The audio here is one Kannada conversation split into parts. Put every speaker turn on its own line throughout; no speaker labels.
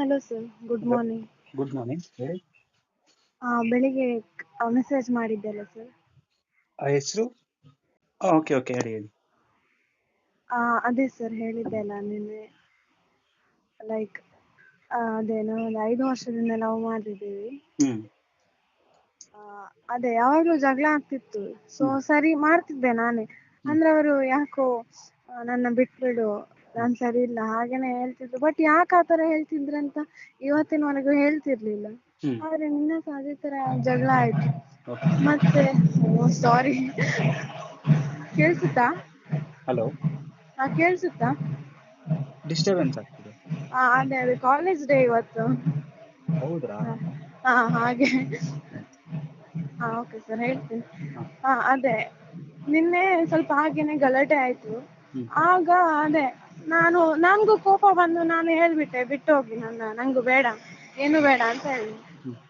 Hello sir good morning
good morning ಹೇಳಿ
ಬೆಳಿಗ್ಗೆ ಮೆಸೇಜ್ ಮಾಡಿದ್ದೆಲ್ಲ ಸರ್
ಆ ಹೆಸರು? ಓಕೆ ಓಕೆ ಹೇಳಿ ಹೇಳಿ.
ಅದೇ ಸರ್ ಹೇಳಿದ್ದೆ ಅಲ್ಲ ನಿನ್ನೆ. ಲೈಕ್ ಅದೇನೋ ಒಂದು ಐದು ವರ್ಷದಿಂದ ನಾವು ಮಾಡಿದ್ದೀವಿ. ಅದೇ ಯಾವಾಗ್ಲೂ ಜಗಳ ಆಗ್ತಿತ್ತು. ಸೊ ಸರಿ ಮಾಡ್ತಿದ್ದೆ ನಾನೇ. ಅಂದ್ರೆ ಅವರು ಯಾಕೋ ನನ್ನ ಬಿಟ್ಬಿಡು ನಾನ್ ಸರಿ ಇಲ್ಲ ಹಾಗೇನೆ ಹೇಳ್ತಿದ್ರು. ಬಟ್ ಯಾಕೆ ಆ ತರ ಹೇಳ್ತಿದ್ರಂತ ಇವತ್ತಿನವರೆಗೂ ಹೇಳ್ತಿರ್ಲಿಲ್ಲ. ಆದ್ರೆ ನಿನ್ನೆ ಅದೇ ತರ ಜಗಳ ಆಯ್ತು. ಮತ್ತೆ ಸಾರಿ ಕೇಳ್ಸುತ್ತಾ?
ಹಲೋ
ಹಾ ಕೇಳ್ಸುತ್ತಾ?
ಡಿಸ್ಟರ್ಬೆನ್ಸ್ ಆಗ್ತಿದೆ.
ಆ, ಅದೇ ಅದೇ ಕಾಲೇಜ್ ಡೇ ಇವತ್ತು.
ಹೌದ್ರಾ?
ಹಾ ಹಾಗೆ. ಹಾ ಓಕೆ ಸರ್ ಹೇಳ್ತೀನಿ.
ಹಾ.
ಹಾ ಅದೇ ನಿನ್ನೆ ಸ್ವಲ್ಪ ಹಾಗೇನೆ ಗಲಾಟೆ ಆಯ್ತು. ಆಗ ಅದೇ ನಾನು ನನ್ಗೂ ಕೋಪ ಬಂದು ನಾನು ಹೇಳ್ಬಿಟ್ಟೆ ಬಿಟ್ಟು ಹೋಗಿ ನನ್ನ ನಂಗು ಬೇಡ ಏನು ಬೇಡ ಅಂತ ಹೇಳಿ.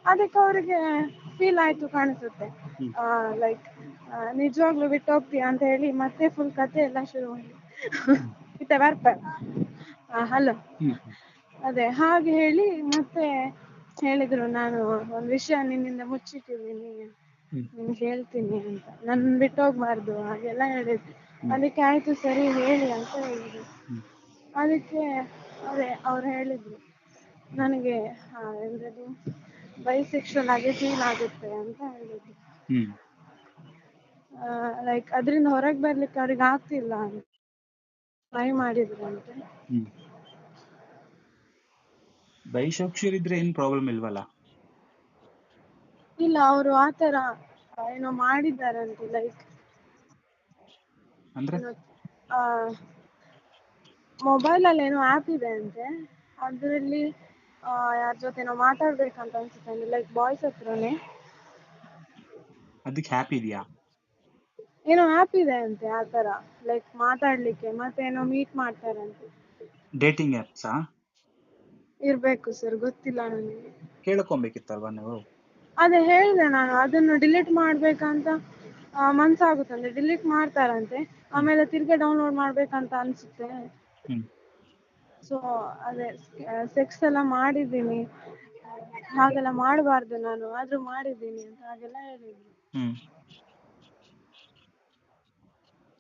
ಅದಕ್ಕೆ ಅವ್ರಿಗೆ ಫೀಲ್ ಆಯ್ತು ಕಾಣಿಸುತ್ತೆ.
ಆ
ಲೈಕ್ ನಿಜವಾಗ್ಲೂ ಬಿಟ್ಟು ಹೋಗ್ತೀಯ ಅಂತ ಹೇಳಿ ಮತ್ತೆ ಫುಲ್ ಕತೆ ಎಲ್ಲ ಶುರು ಮಾಡಿ. ಬರ್ತಾರೆ ಹಲೋ ಅದೇ ಹಾಗೆ ಹೇಳಿ ಮತ್ತೆ ಹೇಳಿದ್ರು ನಾನು ಒಂದು ವಿಷಯ ನಿನ್ನಿಂದ ಮುಚ್ಚಿಟ್ಟಿದ್ದೀನಿ. ನಿನ್ಗೆ ಹೇಳ್ತೀನಿ ಅಂತ. ನನ್ನ ಬಿಟ್ಟು ಹೋಗ್ಬಾರ್ದು ಹಾಗೆಲ್ಲ ಹೇಳಿದ್ರು. ಅದಕ್ಕೆ ಆಯ್ತು ಸರಿ ಹೇಳಿ ಅಂತ ಹೇಳಿದ್ರು. ಅದಕ್ಕೆ ಅದೇ ಅವ್ರು ಹೇಳಿದ್ರು ನನಗೆ ಆ, ಎಂತದು ಬೈಸೆಕ್ಷುವಲ್ ಆಗಿ ಫೀಲ್ ಆಗುತ್ತೆ ಅಂತ ಹೇಳಿದ್ರು.
ಹ್ಮ್.
ಲೈಕ್ ಅದರಿಂದ ಹೊರಗೆ ಬರ್ಲಿಕ್ಕೆ ಅವ್ರಿಗೆ ಆಗ್ತಿಲ್ಲ ಅಂತ ಟ್ರೈ ಮಾಡಿದ್ರು ಅಂತ.
ಹ್ಮ್. ಬೈಶೋಕ್ಷರ್ ಇದ್ರೆ ಏನ್ ಪ್ರಾಬ್ಲಮ್ ಇಲ್ವಲ್ಲ?
ಇಲ್ಲ ಅವರು ಆತರ ಆ, ಏನೋ ಮಾಡಿದ್ದಾರಂತೆ ಲೈಕ್
ಅಂದ್ರೆ?
ಮೊಬೈಲ್ ಅಲ್ಲಿ ಏನೋ ಆ್ಯಪ್ ಇದೆ ಅಂತೆ ಅದರಲ್ಲಿ ಯಾರ ಜೊತೆನೋ ಮಾತಾಡ್ಬೇಕಂತ ಅನ್ಸುತ್ತೆ ಲೈಕ್ ಬಾಯ್ಸ್ ಹತ್ರನೇ.
ಅದಕ್ಕೆ ಇದೆಯಾ?
ಏನೋ ಆ್ಯಪ್ ಇದೆ ಅಂತೆ ಆ ತರ ಲೈಕ್ ಮಾತಾಡ್ಲಿಕ್ಕೆ ಮತ್ತೆ ಏನೋ ಮೀಟ್ ಮಾಡ್ತಾರಂತೆ.
ಡೇಟಿಂಗ್ ಆ್ಯಪ್ಸಾ
ಇರ್ಬೇಕು ಸರ್ ಗೊತ್ತಿಲ್ಲ ನನಗೆ.
ಕೇಳ್ಕೊಬೇಕಿತ್ತಲ್ವಾ ನೀವು?
ಅದೇ ಹೇಳಿದೆ ನಾನು ಅದನ್ನು ಡಿಲೀಟ್ ಮಾಡ್ಬೇಕಂತ ಆ, ಮನ್ಸಾಗುತ್ತಂತೆ ಡಿಲೀಟ್ ಮಾಡ್ತಾರಂತೆ. ಆಮೇಲೆ ತಿರ್ಗಾ ಡೌನ್ಲೋಡ್ ಮಾಡ್ಬೇಕಂತ ಅನ್ಸುತ್ತೆ. ಸೊ ಅದೇ ಸೆಕ್ಸ್ ಎಲ್ಲ ಮಾಡಿದ್ದೀನಿ. ಹಾಗೆಲ್ಲ ಮಾಡಬಾರ್ದು ನಾನು ಆದ್ರೂ ಮಾಡಿದ್ದೀನಿ ಅಂತ ಹಾಗೆಲ್ಲ ಹೇಳಿದ್ರು.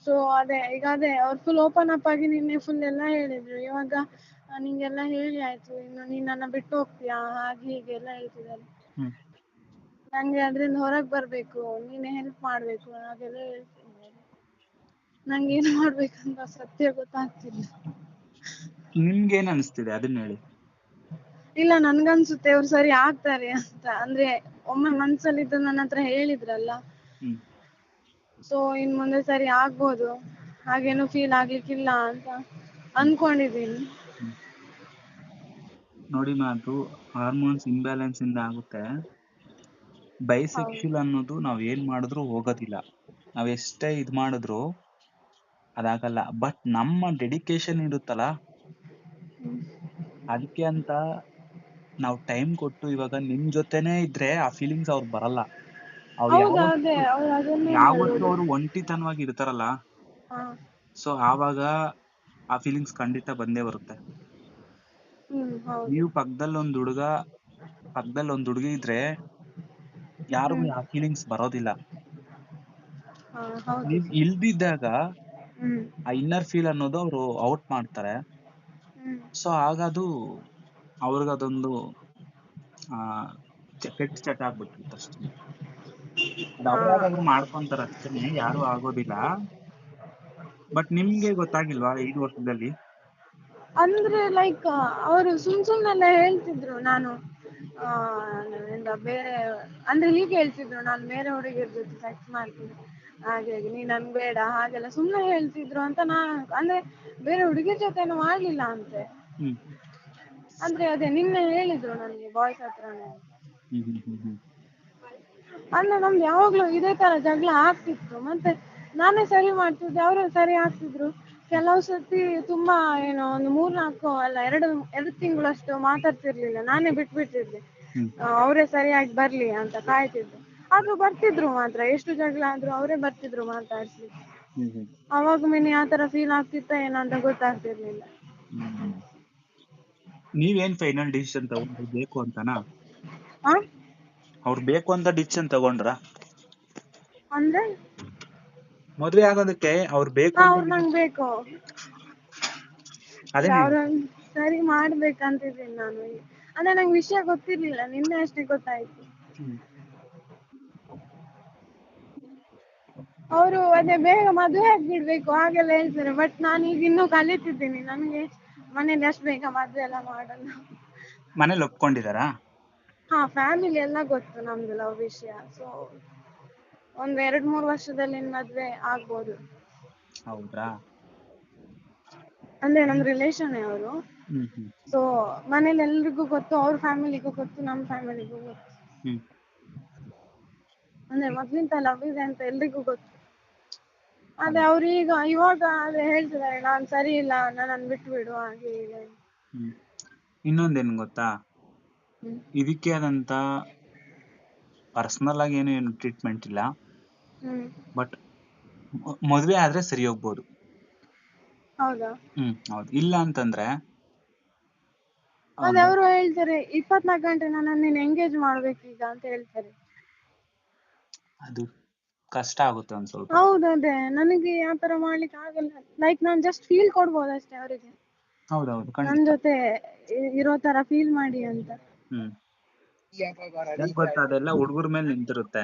ಸೊ ಅದೇ ಈಗ ಅದೇ ಅವ್ರು ಫುಲ್ ಓಪನ್ ಅಪ್ ಆಗಿ ನಿನ್ನೆ ಫುಲ್ ಎಲ್ಲ ಹೇಳಿದ್ರು. ಇವಾಗ ನಿಂಗೆಲ್ಲ ಹೇಳಿ ಆಯ್ತು ಇನ್ನು ನೀನ್ ನನ್ನ ಬಿಟ್ಟು ಹೋಗ್ತೀಯಾ? ಹಾಗೆ ಹೀಗೆ ಎಲ್ಲ ಹೇಳ್ತಿದ್ದಾರೆ. ನಂಗೆ ಅದ್ರಿಂದ ಹೊರಗ್ ಬರ್ಬೇಕು ನೀನೆ ಹೆಲ್ಪ್ ಮಾಡ್ಬೇಕು ಹಾಗೆಲ್ಲ ಹೇಳ್ತಿದ್ದಾರೆ. ನಂಗೆ ಏನ್ ಮಾಡ್ಬೇಕಂತ ಸತ್ಯ ಗೊತ್ತಾಗ್ತಿಲ್ಲ.
ನಿಮ್ಗೆ ಏನ್ ಅನಿಸ್ತಿದೆ ಅದನ್ನ ಹೇಳಿ?
ಇಲ್ಲ ನನ್ಗನ್ಸುತ್ತೆ ಅವ್ರು ಸರಿ ಆಗ್ತಾರೆ ಅಂತ. ಅಂದ್ರೆ ಒಮ್ಮೆ ಮನ್ಸಲ್ಲಿದ್ದು ನನ್ನ ಹತ್ರ ಹೇಳಿದ್ರಲ್ಲ.
so
ಸೊ ಇನ್ ಮುಂದೆ ಸರಿ ಆಗ್ಬೋದು. ಹಾಗೇನು ಫೀಲ್ ಆಗ್ಲಿಕ್ಕಿಲ್ಲ ಅಂತ ಅನ್ಕೊಂಡಿದೀನಿ
ನೋಡಿ ಮಾತು ಹಾರ್ಮೋನ್ಸ್ ಇಂಬ್ಯಾಲೆನ್ಸ್ ಇಂದ ಆಗುತ್ತೆ. ಬೈಸೆಕ್ಷುಲ್ ಅನ್ನೋದು ನಾವ್ ಏನ್ ಮಾಡಿದ್ರು ಹೋಗೋದಿಲ್ಲ. ನಾವ್ ಎಷ್ಟೇ ಇದ್ ಮಾಡಿದ್ರು ಅದಾಗಲ್ಲ. ಬಟ್ ನಮ್ಮ ಡೆಡಿಕೇಶನ್ ಇರುತ್ತಲ್ಲ. ಅದಕ್ಕೆ ಅಂತ ನಾವ್ ಟೈಮ್ ಕೊಟ್ಟು ಇವಾಗ ನಿಮ್ ಜೊತೆನೆ ಇದ್ರೆ ಆ ಫೀಲಿಂಗ್ಸ್ ಬರಲ್ಲ. ಅವ್ರು
ಹೌದು
ಯಾವತ್ತು
ಅವ್ರು
ಒಂಟಿತನವಾಗಿ ಇರ್ತಾರಲ್ಲ? ಸೊ ಆವಾಗ ಆ ಫೀಲಿಂಗ್ಸ್ ಖಂಡಿತ ಬಂದೇ ಬರುತ್ತೆ. ನೀವು ಪಕ್ಕದಲ್ಲಿ ಒಂದ್ ಹುಡುಗ ಪಕ್ಕದಲ್ಲಿ ಒಂದ್ ಹುಡುಗಿ ಇದ್ರೆ ಯಾರಿಗೂ ಆ ಫೀಲಿಂಗ್ಸ್ ಬರೋದಿಲ್ಲ. ನೀವ್ ಇಲ್ದಿದ್ದಾಗ ಆ ಇನ್ನರ್ ಫೀಲ್ ಅನ್ನೋದು ಅವರು ಔಟ್ ಮಾಡ್ತಾರೆ. ಸೊ ಆಗ ಅದು ಅವ್ರಿಗದೊಂದು ಕೆಟ್ಟ ಚಟ ಆಗ್ಬಿಟ್ಟಿತ್ತು ಅಷ್ಟೇ. ಅವ್ರು ಮಾಡ್ಕೊಂತಾರ ಅಷ್ಟೇನೆ ಯಾರು ಆಗೋದಿಲ್ಲ. ಬಟ್ ನಿಮ್ಗೆ ಗೊತ್ತಾಗಿಲ್ವಾ ಐದು ವರ್ಷದಲ್ಲಿ?
ಅಂದ್ರೆ ಲೈಕ್ ಅವರು ಸುಮ್ ಸುಮ್ನೆಲ್ಲ ಹೇಳ್ತಿದ್ರು ನಾನು. ಆ ಎಂತ ಬೇರೆ ಅಂದ್ರೆ ಹೀಗೆ ಹೇಳ್ತಿದ್ರು ನಾನು ಬೇರೆ ಹುಡುಗಿಯರ ಜೊತೆ ಸೆಕ್ಸ್ ಮಾಡ್ತೀನಿ ಹಾಗೆ ಹಾಗೆ ನೀ ನನ್ ಬೇಡ ಹಾಗೆಲ್ಲ ಸುಮ್ನೆ ಹೇಳ್ತಿದ್ರು ಅಂತ ನಾ ಅಂದ್ರೆ ಬೇರೆ ಹುಡುಗಿಯರ ಜೊತೆ ಏನು ಮಾಡ್ಲಿಲ್ಲ ಅಂತೆ. ಅಂದ್ರೆ ಅದೇ ನಿನ್ನೆ ಹೇಳಿದ್ರು ನನ್ಗೆ ಬಾಯ್ಸ್ ಹತ್ರನೇ. ಅಂದ್ರೆ ನಮ್ದು ಯಾವಾಗ್ಲೂ ಇದೇ ತರ ಜಗಳ ಆಗ್ತಿತ್ತು ಮತ್ತೆ ನಾನೇ ಸರಿ ಮಾಡ್ತಿದ್ದೆ ಅವರು ಸರಿ ಆಗ್ತಿದ್ರು. ಕೆಲವು ಸರ್ತಿ ತುಂಬಾ ಏನೋ ಒಂದು ಮೂರ್ನಾಲ್ಕು ಅಲ್ಲ ಎರಡು ಎರಡು ತಿಂಗಳಷ್ಟು ಮಾತಾಡ್ತಿರ್ಲಿಲ್ಲ. ನಾನೇ ಬಿಟ್ಬಿಟ್ಟಿದ್ದೆ. ಅವರೇ ಸರಿಯಾಗಿ ಬರ್ಲಿ ಅಂತ ಕಾಯ್ತಿದ್ದೆ. ಆದ್ರೂ ಬರ್ತಿದ್ರು ಮಾತ್ರ. ಎಷ್ಟು ಜಗಳ ಆದ್ರೂ ಅವರೇ ಬರ್ತಿದ್ರು ಮಾತಾಡ್ಸ್ಲಿಕ್ಕೆ ಅವಾಗ ಮಿನಿ ಆ ತರ ಫೀಲ್ ಆಗ್ತಿತ್ತ ಏನೋ ಅಂತ ಗೊತ್ತಾಗ್ತಿರ್ಲಿಲ್ಲ.
ನೀವೇನ್ ಫೈನಲ್ ಡಿಸಿಷನ್ ತಗೊಂಡ್ರಿ? ಬೇಕು ಅಂತನಾ? ಅವ್ರು ಬೇಕು ಅಂತ ಡಿಸಿಷನ್ ತಗೊಂಡ್ರಾ?
ಅಂದ್ರೆ?
ಮದ್ವೆ ಆಗೋದಕ್ಕೆ ಅವ್ರು ಬೇಕು
ಅವ್ರು ನಂಗ್ ಬೇಕು.
ಅದೇ
ಸರಿ ಮಾಡ್ಬೇಕಂತಿದ್ದೀನಿ ನಾನು. ಅಂದ್ರೆ ನಂಗೆ ವಿಷಯ ಗೊತ್ತಿರ್ಲಿಲ್ಲ ನಿನ್ನೆ ಅಷ್ಟೇ ಗೊತ್ತಾಯ್ತು. ಅವರು ಅದೇ ಬೇಗ ಮದುವೆ ಆಗ್ಬಿಡ್ಬೇಕು ಹಾಗೆಲ್ಲ ಹೇಳ್ತಾರೆ. ಬಟ್ ನಾನು ಈಗ ಇನ್ನೂ ಕಲಿತಿದ್ದೀನಿ ನನಗೆ ಮನೇಲಿ ಅಷ್ಟು ಬೇಗ ಮದುವೆ ಎಲ್ಲ ಮಾಡಲ್ಲ
ಮನೇಲಿ ಒಪ್ಕೊಂಡಿದಾರಾ
ಹಾ ಫ್ಯಾಮಿಲಿ ಎಲ್ಲ ಗೊತ್ತು ನಮ್ದು ಲವ್ ವಿಷಯ ಸೊ ಒಂದ್ ಎರಡ್ ಮೂರ್ ವರ್ಷದಲ್ಲಿ ನಿನ್ ಮದ್ವೆ ಆಗ್ಬೋದು.
ಹೌದ್ರಾ?
ಅಂದ್ರೆ ನಮ್ ರಿಲೇಶನ್ ಅವರು.
ಹ್ಮ್ ಹ್ಮ್.
ಸೊ ಮನೇಲಿ ಎಲ್ರಿಗೂ ಗೊತ್ತು ಅವ್ರ ಫ್ಯಾಮಿಲಿಗೂ ಗೊತ್ತು ನಮ್ ಫ್ಯಾಮಿಲಿಗೂ ಗೊತ್ತು.
ಹ್ಮ್.
ಅಂದ್ರೆ ಮೊದ್ಲಿಂದ ಲವ್ ಇದೆ ಅಂತ ಎಲ್ರಿಗೂ ಗೊತ್ತು. ಅದೇ ಅವ್ರು ಈಗ ಇವಾಗ ಅದೇ ಹೇಳ್ತಿದ್ದಾರೆ ನಾನ್ ಸರಿ ಇಲ್ಲ ನನ್ನ ಬಿಟ್ಟು ಬಿಡು ಹಾಗೆ ಹೀಗೆ
ಹ್ಮ್. ಇನ್ನೊಂದೇನು ಗೊತ್ತಾ?
ಹ್ಮ್.
ಇದಕ್ಕೆ ಆದಂತ ಪರ್ಸನಲ್ ಆಗಿ ಏನು ಏನು ಟ್ರೀಟ್ಮೆಂಟ್ ಇಲ್ಲ. ಬಟ್ ಮದುವೆ ಆದ್ರೆ ಸರಿ ಹೋಗ್ಬೋದು.
ಹೌದಾ?
ಹ್ಮ್ ಹೌದು. ಇಲ್ಲ ಅಂತಂದ್ರೆ ಆ,
ಅದೇ ಅವರು ಹೇಳ್ತಾರೆ ಇಪ್ಪತ್ನಾಲ್ಕು ಗಂಟೆ ನನ್ನನ್ನು ನೀನು ಎಂಗೇಜ್ ಈಗ ಅಂತ ಹೇಳ್ತಾರೆ.
ಅದು ಕಷ್ಟ ಆಗುತ್ತೆ ಒಂದ್ ಸ್ವಲ್ಪ.
ಹೌದು ಅದೇ. ನನಗೆ ತರ ಮಾಡ್ಲಿಕ್ಕೆ ಆಗಲ್ಲ. ಲೈಕ್ ನಾನು ಜಸ್ಟ್ ಫೀಲ್ ಕೊಡ್ಬೋದು ಅಷ್ಟೇ ಅವರಿಗೆ.
ಹೌದೌದು ಹೌದು
ನನ್ ಜೊತೆ ಇರೋ ತರ ಫೀಲ್ ಮಾಡಿ ಅಂತ.
ಹ್ಮ್. ಗೊತ್ತಾ ಅದೆಲ್ಲ ಹುಡುಗರ ಮೇಲೆ ನಿಂತಿರುತ್ತೆ.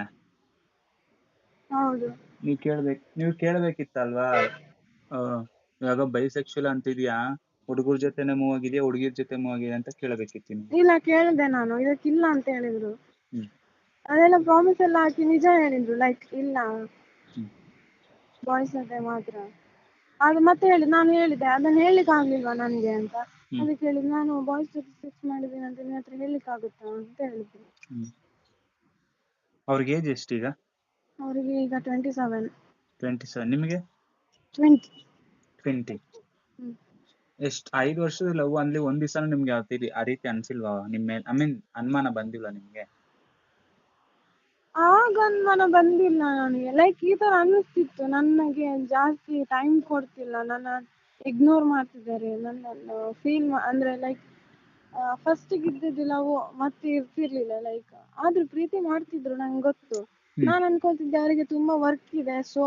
ಹೌದು.
ನೀವ್ ಕೇಳ್ಬೇಕು ನೀವ್ ಕೇಳ್ಬೇಕಿತ್ತಲ್ವಾ? ಆ, ಇವಾಗ ಬೈಸೆಕ್ಷುಲ್ ಅಂತಿದ್ಯಾ? ಹುಡುಗರ ಜೊತೆನೆ ಮೂವ್ ಆಗಿದ್ಯಾ? ಹುಡುಗಿರ ಜೊತೆ ಮೂವ್ ಆಗಿದ್ಯಾ ಅಂತ ಕೇಳ್ಬೇಕಿತ್ತು ನೀವು
ಇಲ್ಲ ಕೇಳಿದೆ ನಾನು. ಇದಕ್ಕಿಲ್ಲ ಅಂತ ಹೇಳಿದ್ರು.
ಹ್ಮ್.
ಅದೆಲ್ಲ ಪ್ರಾಮಿಸ್ ಎಲ್ಲ ಹಾಕಿ ನಿಜ ಹೇಳಿದ್ರು. ಲೈಕ್ ಇಲ್ಲ.
ಹ್ಮ್.
ಬಾಯ್ಸ್ ಜೊತೆ ಮಾತ್ರ. ಅದು ಮತ್ತೆ ಹೇಳಿದ್ ನಾನು ಹೇಳಿದೆ ಅದನ್ನ ಹೇಳ್ಲಿಕ್ಕೆ ಆಗ್ಲಿಲ್ವಾ ನನ್ಗೆ ಅಂತ?
ಹ್ಮ್.
ಅದಕ್ಕೆ ಹೇಳಿದ್ ನಾನು ಬಾಯ್ಸ್ ಜೊತೆ ಸ್ಟಿಚ್ ಮಾಡಿದ್ದೀನಿ ಅಂತ ನಿನ್ನ ಹತ್ರ ಹೇಳಿಕ್ ಆಗುತ್ತಾ ಅಂತ ಹೇಳಿದ್ರು
ಹ್ಮ್. ಅವ್ರಿಗೆ ಏಜ್ ಎಷ್ಟೀಗ
ಅವರಿಗೆ ಈಗ ಟ್ವೆಂಟಿ ಸೆವೆನ್
ಟ್ವೆಂಟಿ ಸೆವೆನ್ ನಿಮಗೆ?
ಟ್ವೆಂಟಿ
ಟ್ವೆಂಟಿ ಎಷ್ಟು ಐದು ವರ್ಷದ ಲವ್ ಅಲ್ಲಿ ಒಂದ್ ದಿವಸ ನಿಮ್ಗೆ ಯಾವ ಆ ರೀತಿ ಅನ್ಸಿಲ್ವಾ? ನಿಮ್ ಮೇಲೆ ಐ ಮೀನ್ ಅನುಮಾನ ಬಂದಿಲ್ಲ ನಿಮ್ಗೆ?
ಆಗ ಅನುಮಾನ ಬಂದಿಲ್ಲ ನನಗೆ ಲೈಕ್ ಈ ತರ ಅನಿಸ್ತಿತ್ತು. ನನಗೆ ಜಾಸ್ತಿ ಟೈಮ್ ಕೊಡ್ತಿಲ್ಲ. ನನ್ನ ಇಗ್ನೋರ್ ಮಾಡ್ತಿದ್ದಾರೆ. ನನ್ನ ಫೀಲ್ ಅಂದ್ರೆ ಲೈಕ್ ಫಸ್ಟ್ ಇದ್ದಿದ್ದು ಲವ್ ಮತ್ತೆ ಇರ್ತಿರ್ಲಿಲ್ಲ ಲೈಕ್ ಆದ್ರೂ ಪ್ರೀತಿ ಮಾಡ್ತಿದ್ರು ನಂಗೆ ಗೊತ್ತು. ನಾನು ಅನ್ಕೊತಿದ್ದೆ ಅವರಿಗೆ ತುಂಬಾ ವರ್ಕ್ ಇದೆ ಸೊ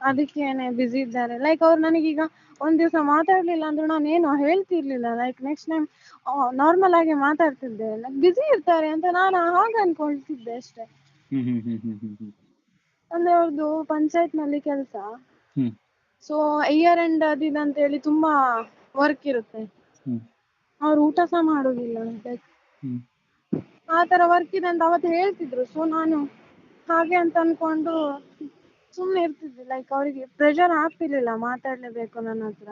ಅದಕ್ಕೇನೆ ಬಿಸಿ ಇದ್ದಾರೆ. ಲೈಕ್ ಅವ್ರು ನನಗೀಗ ಒಂದ್ ದಿವಸ ಮಾತಾಡ್ಲಿಲ್ಲ ಅಂದ್ರು ನಾನು ಏನು ಹೇಳ್ತಿರ್ಲಿಲ್ಲ. ಲೈಕ್ ನೆಕ್ಸ್ಟ್ ಟೈಮ್ ನಾರ್ಮಲ್ ಆಗಿ ಮಾತಾಡ್ತಿದ್ದೆ. ಲೈಕ್ ಬಿಸಿ ಇರ್ತಾರೆ ಅಂತ ನಾನು ಹಾಗೆ ಅನ್ಕೊಳ್ತಿದ್ದೆ ಅಷ್ಟೇ. ಅಂದ್ರೆ ಅವ್ರದ್ದು ಪಂಚಾಯತ್ನಲ್ಲಿ ಕೆಲ್ಸ ಸೊ ಇಯರ್ ಎಂಡ್ ಅದಿದ ಅಂತ ಹೇಳಿ ತುಂಬಾ ವರ್ಕ್ ಇರುತ್ತೆ. ಅವ್ರು ಊಟಸ ಮಾಡುದಿಲ್ಲ like
ಹ್ಮ್.
ಆ ತರ ವರ್ಕ್ ಇದೆ ಅಂತ ಅವತ್ತು ಹೇಳ್ತಿದ್ರು. ಸೊ ನಾನು ಹಾಗೆ ಅಂತ ಅನ್ಕೊಂಡು ಸುಮ್ನೆ ಇರ್ತಿದ್ವಿ. ಲೈಕ್ ಅವರಿಗೆ ಪ್ರೆಷರ್ ಆಗ್ತಿರ್ಲಿಲ್ಲ ಮಾತಾಡ್ಲೇಬೇಕು ನನ್ನ ಹತ್ರ.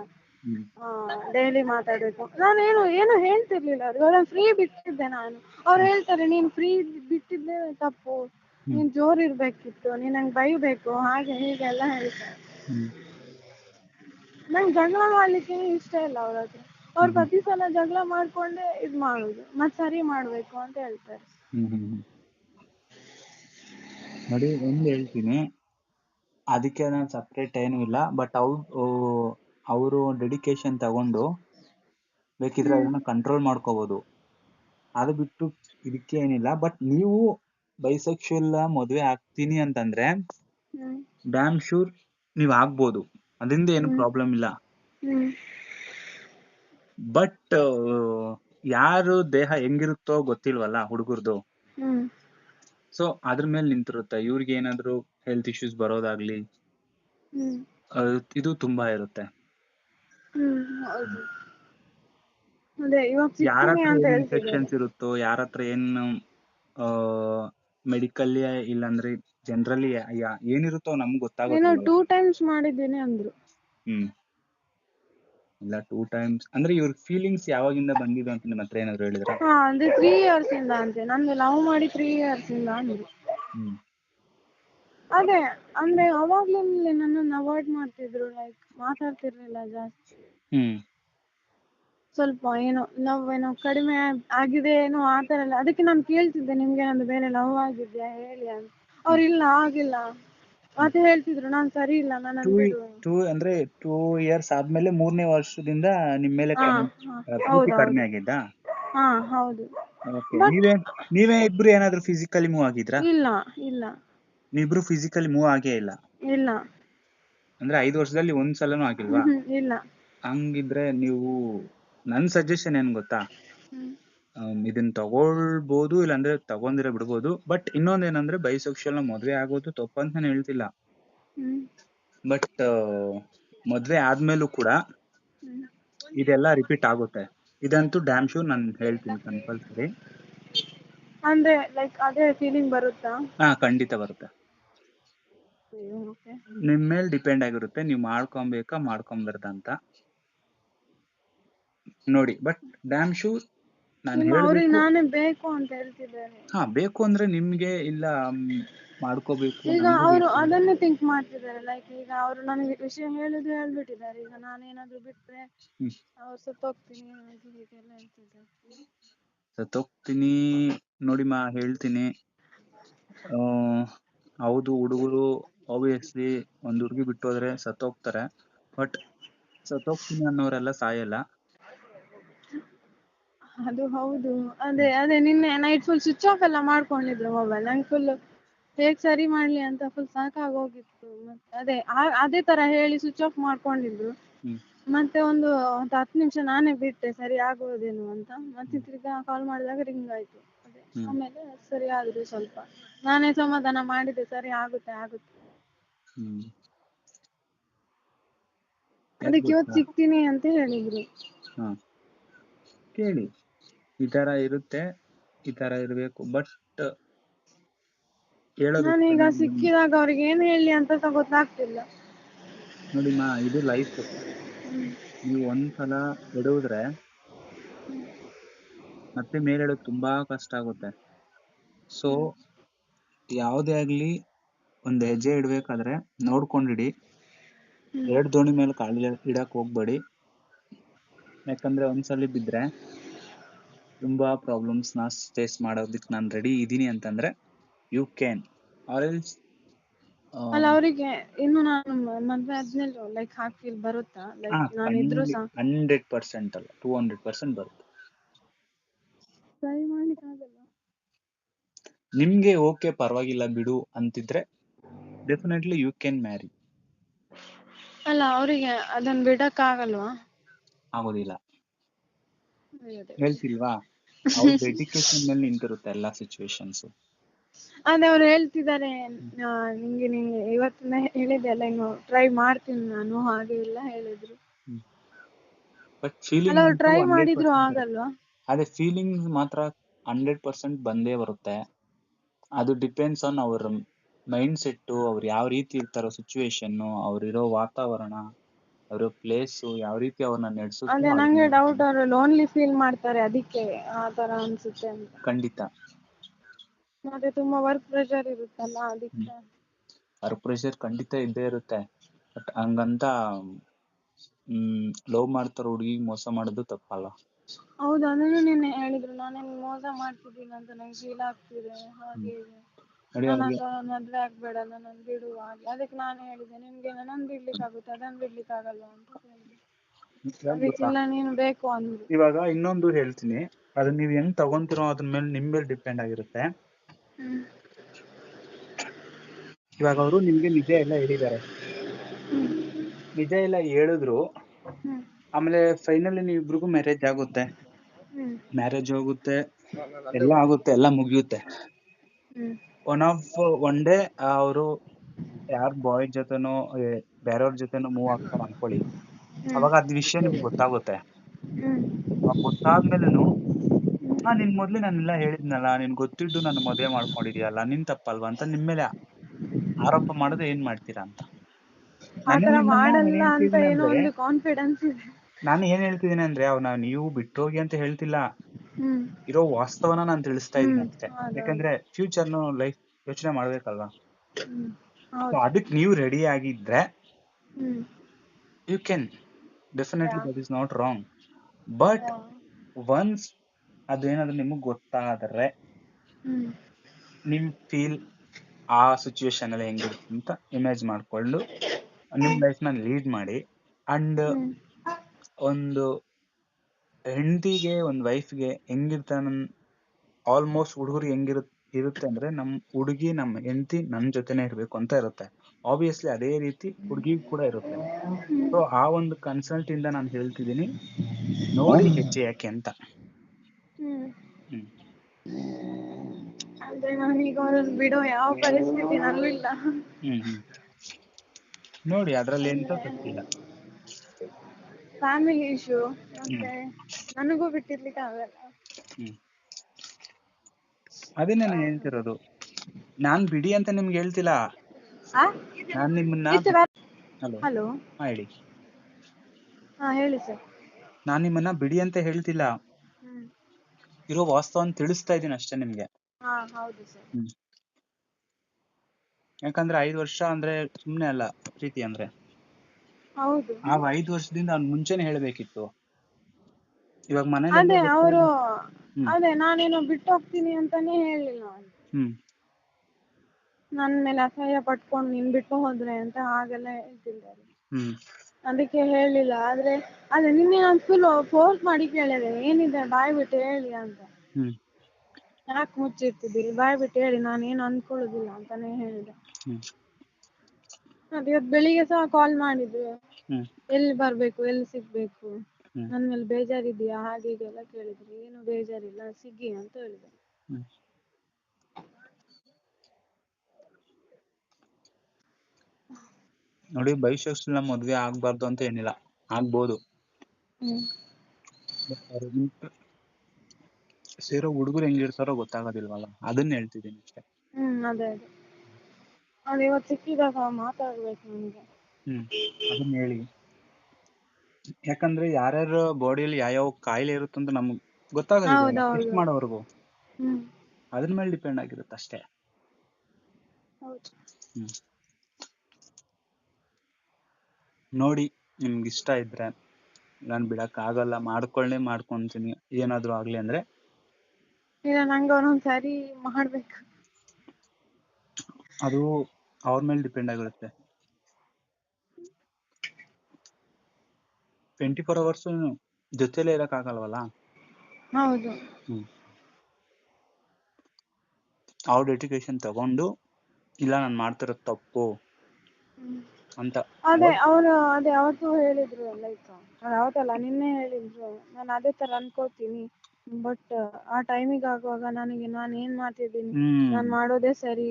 ಡೈಲಿ ಮಾತಾಡ್ಬೇಕು. ನಾನು ಏನು ಏನು ಹೇಳ್ತಿರ್ಲಿಲ್ಲ. ಅವ್ರಿಗೆ ಅವ್ರನ್ನ ಫ್ರೀ ಬಿಟ್ಟಿದ್ದೆ ನಾನು. ಅವ್ರು ಹೇಳ್ತಾರೆ ನೀನ್ ಫ್ರೀ ಬಿಟ್ಟಿದ್ದೆ ತಪ್ಪು. ನೀನ್ ಜೋರ್ ಇರ್ಬೇಕಿತ್ತು ನೀನ್ ನಂಗೆ ಬೈಬೇಕು. ಹಾಗೆ ಹೀಗೆ ಎಲ್ಲ ಹೇಳ್ತಾರೆ. ನಂಗೆ ಜಗಳ ಮಾಡ್ಲಿಕ್ಕೆ ಇಷ್ಟ ಇಲ್ಲ ಅವ್ರ ಹತ್ರ. ಅವ್ರು ಪ್ರತಿ ಸಲ ಜಗಳ ಮಾಡ್ಕೊಂಡೆ ಇದ್ ಮಾಡುದು. ಮತ್ ಸರಿ ಮಾಡ್ಬೇಕು ಅಂತ ಹೇಳ್ತಾರೆ.
ನೋಡಿ ಒಂದ್ ಹೇಳ್ತೀನಿ. ಅದಕ್ಕೆ ನಾನು ಸಪ್ರೇಟ್ ಏನೂ ಇಲ್ಲ ಬಟ್ ಅವ್ರು ಅವರು ಡೆಡಿಕೇಶನ್ ತಗೊಂಡು ಬೇಕಿದ್ರೆ ಅದನ್ನ ಕಂಟ್ರೋಲ್ ಮಾಡ್ಕೋಬಹುದು ಅದು ಬಿಟ್ಟು ಇದಕ್ಕೆ ಏನಿಲ್ಲ ಬಟ್ ನೀವು ಬೈಸೆಕ್ಷುಲ್ ಮದ್ವೆ ಆಗ್ತೀನಿ ಅಂತಂದ್ರೆ ಡ್ಯಾಮ್ ಶೂರ್ ನೀವ್ ಆಗ್ಬೋದು. ಅದರಿಂದ ಏನು ಪ್ರಾಬ್ಲಮ್ ಇಲ್ಲ. ಬಟ್ ಯಾರು ದೇಹ ಹೆಂಗಿರುತ್ತೋ ಗೊತ್ತಿಲ್ವಲ್ಲ ಹುಡುಗರ್ದು? ಸೊ ಅದ್ರ ಮೇಲೆ ನಿಂತಿರುತ್ತೆ. ಇವ್ರಿಗೆ ಏನಾದ್ರು ಹೆಲ್ತ್ ಇಶ್ಯೂಸ್ ಬರೋದಾಗ್ಲಿ
ಹ್ಮ್.
ಇದು ತುಂಬಾ ಇರುತ್ತೆ.
ಹೌದು. ಅದೇ ಇವಾಗ
ಯಾರ
ಸಿಗ್ತೀನಿ
ಹತ್ರ
ಅಂತ
ಏನ್
ಹೇಳ್ತಿದ್ದಾರೆ
ಇನ್ಫೆಕ್ಷನ್ಸ್ ಇರುತ್ತೋ ಯಾರ ಹತ್ರ ಏನು ಮೆಡಿಕಲ್ಲಿ ಇಲ್ಲಾಂದ್ರೆ ಜನರಲಿ ಏನಿರುತ್ತೋ ನಮ್ಗೆ
ಏನೋ
ಗೊತ್ತಾಗೋದಿಲ್ಲ
ಟೂ ಟೈಮ್ಸ್ ಮಾಡಿದ್ದೀನಿ ಅಂದ್ರು.
ಹ್ಮ್. ಇಲ್ಲ ಟೂ ಟೈಮ್ಸ್ ಅಂದ್ರೆ ಇವ್ರ ಫೀಲಿಂಗ್ಸ್ ಯಾವಾಗಿಂದ ಬಂದಿದೆ ಅಂತ ನಿಮ್ಮ ಹತ್ರ ಏನಾದ್ರು ಹೇಳಿದ್ರೆ?
ಹಾ ಅಂದ್ರೆ ತ್ರೀ ಇಯರ್ಸ್ ಇಂದ ಅಂತೆ. ನಂದು ಲವ್ ಮಾಡಿ ತ್ರೀ ಇಯರ್ಸ್ ಇಂದ ಅಂದ್ರು
ಹ್ಮ್.
ಅದೇ ಅಂದ್ರೆ ಅವಾಗ್ಲಿಂದಲೇ ನನ್ನನ್ನು ಅವಾಯ್ಡ್ ಮಾಡ್ತಿದ್ರು ಲೈಕ್ ಮಾತಾಡ್ತಿರ್ಲಿಲ್ಲ ಜಾಸ್ತಿ.
ಹ್ಮ್.
ಸ್ವಲ್ಪ ಏನೋ ಲವ್ ಏನೋ ಕಡಿಮೆ ಆಗ್- ಆಗಿದೆ ಏನೋ ಆತರ ತರ ಎಲ್ಲ. ಅದಕ್ಕೆ ನಾನು ಕೇಳ್ತಿದ್ದೆ ನಿಮ್ಗೆ ಏನಾದ್ರು ಬೇರೆ ಲವ್ ಆಗಿದ್ಯಾ ಹೇಳಿ ಅಂತ. ಅವ್ರು ಇಲ್ಲ ಆಗಿಲ್ಲ. ಮತ್ತೆ ಹೇಳ್ತಿದ್ರು ನಾನ್ ಸರಿ ಇಲ್ಲ
ಟೂ
ನನ್ನನ್ನು ಬಿಡು
ಟೂ ಅಂದ್ರೆ ಟೂ ಇಯರ್ಸ್ ಆದ್ಮೇಲೆ ಮೂರನೇ ವರ್ಷದಿಂದ ನಿಮ್ಮ ಮೇಲೆ ಕಡಿಮೆ
ಹಾ
ಆ, ಪ್ರೀತಿ
ಹೌದು.
ಕಡಿಮೆ
ಹೌದು
ಆಗಿದ್ದಾ?
ಹಾ ಹೌದು.
ಓಕೆ ನೀವೇ ನೀವೇ ಇಬ್ರು ಏನಾದ್ರು ಫಿಸಿಕಲಿ ಮೂವ್ ಆಗಿದ್ರಾ?
ಇಲ್ಲ ಇಲ್ಲ.
ನೀವಿಬ್ರು ಫಿಸಿಕಲಿ ಮೂವ್ ಆಗೇ ಇಲ್ಲ?
ಇಲ್ಲ.
ಅಂದ್ರೆ ಐದು ವರ್ಷದಲ್ಲಿ ಒಂದ್ ಸಲನೂ ಆಗಿಲ್ವಾ?
ಹ್ಮ್, ಇಲ್ಲ.
ಹಂಗಿದ್ರೆ ನೀವು ನನ್ ಸಜೆಷನ್ ಏನ್ ಗೊತ್ತಾ?
ಹ್ಮ್.
ಇದನ್ನ ತಗೊಳ್ಬೋದು ಇಲ್ಲಾಂದ್ರೆ ತಗೊಂಡಿರ ಬಿಡ್ಬೋದು. ಬಟ್ ಇನ್ನೊಂದ್ ಏನಂದ್ರೆ ಬೈಸೆಕ್ಷುವಲ್ನ ಮದ್ವೆ ಆಗೋದು ತಪ್ಪು ಅಂತ ನಾನು ಹೇಳ್ತಿಲ್ಲ. ಬಟ್ ಮದ್ವೆ ಆದ್ಮೇಲೂ ಕೂಡ ಇದೆಲ್ಲ ರಿಪೀಟ್ ಆಗುತ್ತೆ. ಇದಂತೂ ಡ್ಯಾಮ್ ಶೂ ನಾನು ಹೇಳ್ತೀನಿ ಕಂಪಲ್ಸರಿ
ಅಂದ್ರೆ ಲೈಕ್ ಅದೇ ಫೀಲಿಂಗ್ ಬರುತ್ತಾ?
ಹಾ ಖಂಡಿತ ಬರುತ್ತೆ. ನಿಮ್ ಮೇಲ್ ಡಿಪೆಂಡ್ ಆಗಿರುತ್ತೆ ನೀವು ಮಾಡ್ಕೊಬೇಕಾ ಮಾಡ್ಕೊಂಬಾರ್ದ ಅಂತ. ನೋಡಿ ಬಟ್ ಡ್ಯಾಮ್ ಶೂರ್
ನಾನು ಬೇಕು ಅಂತ ಹೇಳ್ತಿದ್ದಾರೆ.
ಹಾ ಬೇಕು ಅಂದ್ರೆ ನಿಮ್ಗೆ ಇಲ್ಲ ಮಾಡ್ಕೋಬೇಕು
ಈಗ ಅವರು. ಅದನ್ನೇ ಥಿಂಕ್ ಮಾಡ್ತಿದ್ದಾರೆ. ಲೈಕ್ ಈಗ ಅವರು ನನಗೆ ವಿಷಯ ಹೇಳುದು ಹೇಳ್ಬಿಟ್ಟಿದ್ದಾರೆ. ಈಗ ನಾನೇನಾದ್ರೂ ಬಿಟ್ರೆ. ಅವ್ರು ಸತ್ತೋಗ್ತೀನಿ ಹಾಗೆ ಹೀಗೆ ಎಲ್ಲ ಹೇಳ್ತಿದ್ದಾರೆ
ಸತ್ತೋಗ್ತೀನಿ ನೋಡಿಮ್ಮ ಹೇಳ್ತೀನಿ. ಆ, ಹೌದು ಹುಡುಗರು ಆಬ್ವಿಯಸ್ಲಿ ಒಂದು ಹುಡುಗಿ ಬಿಟ್ಟು ಹೋದ್ರೆ ಸತ್ತೋಗ್ತಾರೆ ಬಟ್ ಸತ್ತೋಗ್ತೀನಿ ಅನ್ನೋರೆಲ್ಲ ಸಾಯಲ್ಲ.
ಅದು ಹೌದು. ಅದೇ ಅದೇ ನಿನ್ನೆ ನೈಟ್ ಫುಲ್ ಸ್ವಿಚ್ ಆಫ್ ಎಲ್ಲ ಮಾಡ್ಕೊಂಡಿದ್ರು ಮೊಬೈಲ್ ನಂಗ್ ಫುಲ್ ಹೇಗ್ ಸರಿ ಮಾಡ್ಲಿ ಅಂತ ಫುಲ್ ಸಾಕಾಗೋಗಿತ್ತು. ಮತ್ತೆ ಅದೇ ಅದೇ ತರ ಹೇಳಿ ಸ್ವಿಚ್ ಆಫ್ ಮಾಡ್ಕೊಂಡಿದ್ರು. ಮತ್ತೆ ಒಂದು ಒಂದು ಹತ್ತು ನಿಮಿಷ ನಾನೇ ಬಿಟ್ಟೆ ಸರಿ ಆಗೋದೇನು ಅಂತ. ಮತ್ತೆ ತಿರ್ಗಾ ಕಾಲ್ ಮಾಡಿದಾಗ ರಿಂಗ್ ಆಯ್ತು. ಅದೇ ಆಮೇಲೆ ಸರಿ ಆದ್ರು ಸ್ವಲ್ಪ. ನಾನೇ ಸಮಾಧಾನ ಮಾಡಿದೆ ಸರಿ ಆಗುತ್ತೆ ಆಗುತ್ತೆ. ಅದಕ್ಕೆ ಇವತ್ತು ಸಿಗ್ತೀನಿ ಅಂತ ಹೇಳಿದ್ರು.
ಕೇಳಿ. ಈ ತರ ಇರುತ್ತೆ ಈ ತರ ಇರ್ಬೇಕು. ಬಟ್ ಹೇಳೋದು
ಈಗ ಸಿಕ್ಕಿದಾಗ ಅವ್ರಿಗೆ ಏನ್ ಹೇಳಿ ಅಂತ ಸಹ ಗೊತ್ತಾಗ್ತಿಲ್ಲ.
ಮಾ ಇದು ಲೈಫ್. ನೀವು ಒಂದ್ಸಲ ಎಡವಿದ್ರೆ ಮತ್ತೆ ಮೇಲೆ ಹೇಳೋದು ತುಂಬಾ ಕಷ್ಟ ಆಗುತ್ತೆ. ಸೊ ಯಾವುದೇ ಆಗ್ಲಿ ಒಂದ್ ಹೆಜ್ಜೆ ಇಡ್ಬೇಕಾದ್ರೆ ನೋಡ್ಕೊಂಡಿಡಿ.
ಎರಡು
ಎರಡ್ ದೋಣಿ ಮೇಲೆ ಕಾಲು ಇಡಕ್ ಹೋಗ್ಬೇಡಿ. ಯಾಕಂದ್ರೆ ಒಂದ್ಸಲಿ ಬಿದ್ರೆ ತುಂಬಾ ಪ್ರಾಬ್ಲಮ್ಸ್ನ ಫೇಸ್ ಮಾಡೋದಕ್ಕೆ ನಾನು ರೆಡಿ ಇದೀನಿ ಅಂತಂದ್ರೆ ಯು ಕ್ಯಾನ್ ಆರ್ ಎಲ್ಸ್
ಅಲ್ಲ ಅವರಿಗೆ ಇನ್ನು ನಾನು ಮದ್ವೆ ಆದ್ಮೇಲೆ ಲೈಕ್ ಹಾಕ್ ಫೀಲ್ ಬರುತ್ತಾ? ಲೈಕ್ ನಾನು ಇದ್ರು ಸಹ.
ಹಂಡ್ರೆಡ್ ಪರ್ಸೆಂಟ್ ಅಲ್ಲ ಟೂ ಹಂಡ್ರೆಡ್ ಪರ್ಸೆಂಟ್ ಬರುತ್ತೆ.
ಸರಿ ಮಾಡ್ಲಿಕ್ಕೆ ಆಗಲ್ಲ.
ನಿಮ್ಗೆ ಓಕೆ ಪರವಾಗಿಲ್ಲ ಬಿಡು ಅಂತಿದ್ರೆ ಡೆಫಿನೆಟ್ಲಿ ಯು ಕ್ಯಾನ್ ಮ್ಯಾರಿ
ಅಲ್ಲ ಅವರಿಗೆ ಅದನ್ನ ಬಿಡಕ್ ಆಗಲ್ವಾ
ಆಗೋದಿಲ್ಲ. ಹೇಳ್ತಿಲ್ವಾ? ಅವ್ರ ಡೆಡಿಕೇಶನ್ ಮೇಲೆ ನಿಂತಿರುತ್ತೆ ಎಲ್ಲಾ ಸಿಚುವೇಶನ್ಸ್
ಅದೇ ಅವ್ರು ಹೇಳ್ತಿದ್ದಾರೆ ನಿಂಗೆ ನಿಂಗೆ ಇವತ್ತಿನ ಹೇಳಿದೆ ಅಲ್ಲ ಇನ್ನು ಟ್ರೈ ಮಾಡ್ತೀನಿ ನಾನು ಹಾಗೆ ಇಲ್ಲ ಹೇಳಿದ್ರು.
ಬಟ್ ಫೀಲಿಂಗ್
ಅವ್ರು ಟ್ರೈ ಮಾಡಿದ್ರು ಆಗಲ್ವಾ
ಅದೇ ಫೀಲಿಂಗ್ಸ್ ಮಾತ್ರ ಹಂಡ್ರೆಡ್ ಪರ್ಸೆಂಟ್ ಬಂದೇ ಬರುತ್ತೆ. ಅದು ಡಿಪೆಂಡ್ಸ್ ಆನ್ ಅವರ ಮೈಂಡ್ ಸೆಟ್ ಅವ್ರು ಯಾವ ರೀತಿ ಇರ್ತಾರೋ ಸಿಚುವೇಶನ್ ಅವ್ರಿರೋ ವಾತಾವರಣ. ಅವ್ರ ಪ್ಲೇಸ್ ಯಾವ ರೀತಿ ಅವ್ರನ್ನ
ಅದೇ
ನಡೆಸುತ್ತೆ
ನಂಗೆ ಡೌಟ್ ಅವ್ರು ಲೋನ್ಲಿ ಫೀಲ್ ಮಾಡ್ತಾರೆ ಅದಕ್ಕೆ ಆ ತರ ಅನ್ಸುತ್ತೆ ಅಂತ.
ಖಂಡಿತ.
ಮತ್ತೆ ತುಂಬಾ ವರ್ಕ್ ಪ್ರೆಷರ್ ಇರುತ್ತಲ್ಲ ಅದಕ್ಕೆ.
ವರ್ಕ್ ಪ್ರೆಷರ್ ಖಂಡಿತ ಇದ್ದೇ ಇರುತ್ತೆ. ಬಟ್ ಹಂಗಂತ ಹ್ಮ್ ಲವ್ ಮಾಡ್ತಾರ ಹುಡುಗಿ ಮೋಸ ಮಾಡೋದು ತಪ್ಪಲ್ಲ.
ಹೌದು ಅದನ್ನು ನಿನ್ನೆ ಹೇಳಿದ್ರು. ನಾನೇನ್ ಮೋಸ ಮಾಡ್ತಿದ್ದೀನಿ ಅಂತ ನಂಗೆ ಫೀಲ್ ಆಗ್ತಿದೆ. ಹಾಗೆ ಹೀಗೆ. ಮದ್ವೆ ಆಗ್ಬೇಡ ನನ್ನನ್ನು ಬಿಡು ಹಾಗೆ. ಅದಕ್ಕೆ ನಾನು ಹೇಳಿದೆ ನಿಮ್ಗೆ ನನ್ನನ್ನು ಬಿಡ್ಲಿಕ್ಕೆ ಆಗುತ್ತೆ ಅದನ್ನ ಬಿಡ್ಲಿಕ್ಕೆ ಆಗಲ್ಲ ಅಂತ ಹೇಳಿದೆ. ನೀನು ಬೇಕು ಅಂದ್ರು
ಇವಾಗ ಇನ್ನೊಂದು ಹೇಳ್ತೀನಿ. ಅದು ನೀವ್ ಹೆಂಗ್ ತಗೊಂತಿರೋ ಅದ್ರ ಮೇಲೆ ನಿಮ್ ಮೇಲೆ ಡಿಪೆಂಡ್ ಆಗಿರುತ್ತೆ. ಇವಾಗ ಅವರು ನಿಮ್ಗೆ ನಿಜ ಎಲ್ಲ ಹೇಳಿದ್ದಾರೆ. ನಿಜ ಎಲ್ಲ ಹೇಳಿದ್ರು. ಆಮೇಲೆ ಫೈನಲಿ ನೀವಿಬ್ರಿಗೂ ಮ್ಯಾರೇಜ್ ಆಗುತ್ತೆ. ಮ್ಯಾರೇಜ್ ಹೋಗುತ್ತೆ. ಎಲ್ಲ ಆಗುತ್ತೆ ಎಲ್ಲ ಮುಗಿಯುತ್ತೆ. ಒನ್ ಆಫ್ ಒನ್ ಡೇ ಅವರು ಯಾರ್ ಬಾಯ್ ಜೊತೆನೋ ಬೇರೆಯವ್ರ ಜೊತೆನೋ ಮೂವ್ ಆಗ್ತಾರ ಅನ್ಕೊಳ್ಳಿ. ಅವಾಗ ಅದ್ ವಿಷಯ ನಿಮ್ಗೆ ಗೊತ್ತಾಗುತ್ತೆ. ಗೊತ್ತಾದ್ಮೇಲೆನು ಹಾ ನಿನ್ ಮೊದ್ಲೇ ನಾನೆಲ್ಲ ಹೇಳಿದ್ನಲ್ಲ ನಿನ್ ಗೊತ್ತಿದ್ದು ನನ್ನ ಮದುವೆ ಮಾಡ್ಕೊಂಡಿದ್ಯಲ್ಲ ನಿನ್ ತಪ್ಪಲ್ವಾ? ಅಂತ ನಿಮ್ ಮೇಲೆ ಆರೋಪ ಮಾಡಿದ್ರೆ ಏನ್ ಮಾಡ್ತೀರಾ ಅಂತ. ನಾನು ಏನ್
ಹೇಳ್ತಿದ್ದೀನಿ
ಅಂದ್ರೆ ನಾನು ಅವ್ನ ನೀವು ಬಿಟ್ಟೋಗಿ ಅಂತ ಹೇಳ್ತಿಲ್ಲ. ಇರೋ ವಾಸ್ತವನ ನಾನು ತಿಳಿಸ್ತಾ ಇದೀನಿ
ಅಂತೆ
ಯಾಕಂದ್ರೆ ಫ್ಯೂಚರ್ ನು ಲೈಫ್ ಯೋಚನೆ ಮಾಡ್ಬೇಕಲ್ವಾ? ಅದಕ್ಕೆ ನೀವು ರೆಡಿ ಆಗಿದ್ರೆ you can definitely. That is not wrong but once ಅದೇನಾದ್ರೂ ನಿಮಗ್ ಗೊತ್ತಾದ್ರೆ ನಿಮ್ ಫೀಲ್ ಆ ಸಿಚುವೇಶನ್ ಅಲ್ಲಿ ಹೆಂಗಿರುತ್ತೆ ಅಂತ ಇಮೇಜ್ ಮಾಡ್ಕೊಂಡು ನಿಮ್ ಲೈಫ್ನ ಲೀಡ್ ಮಾಡಿ. ಅಂಡ್ ಒಂದು ಹೆಂಡತಿಗೆ ಒಂದ್ ವೈಫ್ಗೆ ಹೆಂಗಿರ್ತಾನ ಆಲ್ಮೋಸ್ಟ್ ಹುಡುಗರು ಹೆಂಗಿರು ಇರುತ್ತೆ ಅಂದ್ರೆ ನಮ್ ಹುಡುಗಿ ನಮ್ಮ ಹೆಂಡತಿ ನನ್ ಜೊತೆನೆ ಇರ್ಬೇಕು ಅಂತ ಇರುತ್ತೆ. ಆಬ್ವಿಯಸ್ಲಿ ಅದೇ ರೀತಿ ಹುಡುಗಿ ಕೂಡ ಇರುತ್ತೆ. ಸೊ ಆ ಒಂದು ಕನ್ಸಲ್ಟ್ ಇಂದ ನಾನು ಹೇಳ್ತಿದ್ದೀನಿ. ನೋಡಿ ಹೆಜ್ಜೆ ಯಾಕೆ ಅಂತ.
ನಾನೀಗ ಅವ್ರನ್ನ ಬಿಡೋ ಯಾವ ಇಲ್ಲ.
ಹ್ಮ್ ನೋಡಿ ಅದ್ರಲ್ಲಿ ಎಂತ ತಪ್ಪಿಲ್ಲ
ಫ್ಯಾಮಿಲಿ ಇಶ್ಯೂ ಮತ್ತೆ ನನಗೂ ಬಿಟ್ಟಿರ್ಲಿಕ್ಕೆ ಆಗಲ್ಲ.
ಹ್ಮ್. ಅದೇ ನಾನು ಹೇಳ್ತಿರೋದು. ನಾನ್ ಬಿಡಿ ಅಂತ ನಿಮ್ಗೆ ಹೇಳ್ತಿಲ್ಲ?
ಆ?
ನಾನ್ ನಿಮ್ಮನ್ನ ಹಲೋ.
ಹಲೋ.
ಹಾ ಹೇಳಿ.
ಹಾ ಹೇಳಿ ಸರ್.
ನಾನ್ ನಿಮ್ಮನ್ನ ಬಿಡಿ ಅಂತ ಹೇಳ್ತಿಲ್ಲ.
ಹ್ಮ್.
ಇರೋ ವಾಸ್ತವನ್ನ ತಿಳಿಸ್ತಾ ಇದೀನಿ ಅಷ್ಟೇ ನಿಮ್ಗೆ.
ಹಾ ಹೌದು ಸರ್.
ಹ್ಮ್. ಯಾಕಂದ್ರೆ ಐದು ವರ್ಷ ಅಂದ್ರೆ ಸುಮ್ನೆ ಅಲ್ಲ ಪ್ರೀತಿ ಅಂದ್ರೆ.
ಹೌದು.
ಆ ಐದ್ ವರ್ಷದಿಂದ ಅವ್ನ್ ಮುಂಚೆನೆ ಹೇಳ್ಬೇಕಿತ್ತು. ಇವಾಗ ಮನೆ
ಅದೇ ಅವರು. ಅದೇ ನಾನೇನೋ ಬಿಟ್ಟು ಹೋಗ್ತೀನಿ ಅಂತಾನೆ ಹೇಳಿಲ್ಲ ನನ್ ಮೇಲೆ ಅಸಹ್ಯ ಪಟ್ಕೊಂಡು ನೀನ್ ಬಿಟ್ಟು ಹೋದ್ರೆ ಅಂತ ಹಾಗೆಲ್ಲ ಹೇಳ್ತಿದ್ದಾರೆ. ಅದಕ್ಕೆ ಹೇಳಿಲ್ಲ. ಆದ್ರೆ ಅದೇ ನಿನ್ನೆ ನಾನು ಫುಲ್ ಫೋರ್ಸ್ ಮಾಡಿ ಕೇಳಿದೆ. ಏನಿದೆ? ಬಾಯ್ ಬಿಟ್ಟು ಹೇಳಿ ಅಂತ. ಯಾಕೆ ಮುಚ್ಚಿರ್ತಿದ್ದೀರಿ? ಬಾಯ್ ಬಿಟ್ಟು ಹೇಳಿ. ನಾನು ಏನು ಅನ್ಕೊಳ್ಳೋದಿಲ್ಲ ಅಂತಾನೆ ಹೇಳಿದೆ. ಅದ್ ಇವತ್ತು ಬೆಳಿಗ್ಗೆ ಸಹ ಕಾಲ್ ಮಾಡಿದ್ರು. ಎಲ್ಲಿ ಬರ್ಬೇಕು? ಎಲ್ಲಿ ಸಿಗ್ಬೇಕು. ನನ್ ಮೇಲೆ ಬೇಜಾರಿದ್ಯಾ? ಹಾಗೆ ಹೀಗೆ ಎಲ್ಲ ಕೇಳಿದ್ರು ಏನು ಬೇಜಾರಿಲ್ಲ ಸಿಗಿ ಅಂತ ಹೇಳಿದೆ
ಹ್ಮ್. ನೋಡಿ ಭವಿಷ್ಯದಲ್ಲಿ ನಮ್ಮ ಮದ್ವೆ ಆಗ್ಬಾರ್ದು ಅಂತ ಏನಿಲ್ಲ. ಆಗ್ಬೋದು.
ಹ್ಮ್.
ಅವ್ರು ಸೇರೋ ಹುಡುಗರು ಹೆಂಗಿರ್ತಾರೋ ಗೊತ್ತಾಗೋದಿಲ್ವಲ್ಲ? ಅದನ್ನ ಹೇಳ್ತಿದ್ದೀನಿ ಅಷ್ಟೇ.
ಹ್ಮ್ ಅದೇ ಅದೇ. ಅದು ಇವತ್ತು ಸಿಕ್ಕಿದಾಗ ಮಾತಾಡ್ಬೇಕು ನನ್ಗೆ.
ಹ್ಮ್ ಅದನ್ನ ಹೇಳಿ. ಯಾಕಂದ್ರೆ ಯಾರ್ಯಾರ ಬಾಡಿಯಲ್ಲಿ ಯಾವ್ಯಾವ ಕಾಯಿಲೆ ಇರುತ್ತೆ ನಮ್ಗ್ ಗೊತ್ತಾಗೋದಿಲ್ಲ
ಹೌದೌದು.
ಟೆಸ್ಟ್ ಮಾಡೋವರೆಗೂ.
ಹ್ಮ್.
ಅದ್ರ ಮೇಲೆ ಡಿಪೆಂಡ್ ಆಗಿರುತ್ತೆ ಅಷ್ಟೇ.
ಹೌದು.
ಹ್ಮ್. ನೋಡಿ ನಿಮ್ಗೆ ಇಷ್ಟ ಇದ್ರೆ ನಾನು ಬಿಡಕ್ ಆಗಲ್ಲ ಮಾಡ್ಕೊಳ್ಳೆ ಮಾಡ್ಕೊಂತೀನಿ. ಏನಾದ್ರೂ ಆಗ್ಲಿ ಅಂದ್ರೆ?
ಇಲ್ಲ ನಂಗೆ ಒಂದೊಂದ್ ಸರಿ ಮಾಡ್ಬೇಕು.
ಅದು ಅವ್ರ ಮೇಲೆ ಡಿಪೆಂಡ್ ಆಗಿರುತ್ತೆ. ಟ್ವೆಂಟಿ ಫೋರ್ ಅವರ್ಸ್ ಜೊತೆಲೇ ಇರಕ್ ಆಗಲ್ವಲ್ಲ?
ಹೌದು.
ಅವ್ರ ಡೆಡಿಕೇಶನ್ ತಗೊಂಡು ಇಲ್ಲ ನಾನು ಮಾಡ್ತಿರೋದು ತಪ್ಪು ಅಂತ.
ಅದೇ ಅವರು ಅದೇ ಅವತ್ತು ಹೇಳಿದ್ರು ಲೈಕ್ ಅವತ್ತಲ್ಲ ನಿನ್ನೆ ಹೇಳಿದ್ರು. ನಾನು ಅದೇ ತರ ಅನ್ಕೋತೀನಿ. ಬಟ್ ಆ ಟೈಮಿಗೆ ಆಗುವಾಗ ನನಗೆ ನಾನು ಏನ್ ಮಾಡ್ತಿದ್ದೀನಿ? ನಾನು ಮಾಡೋದೇ ಸರಿ.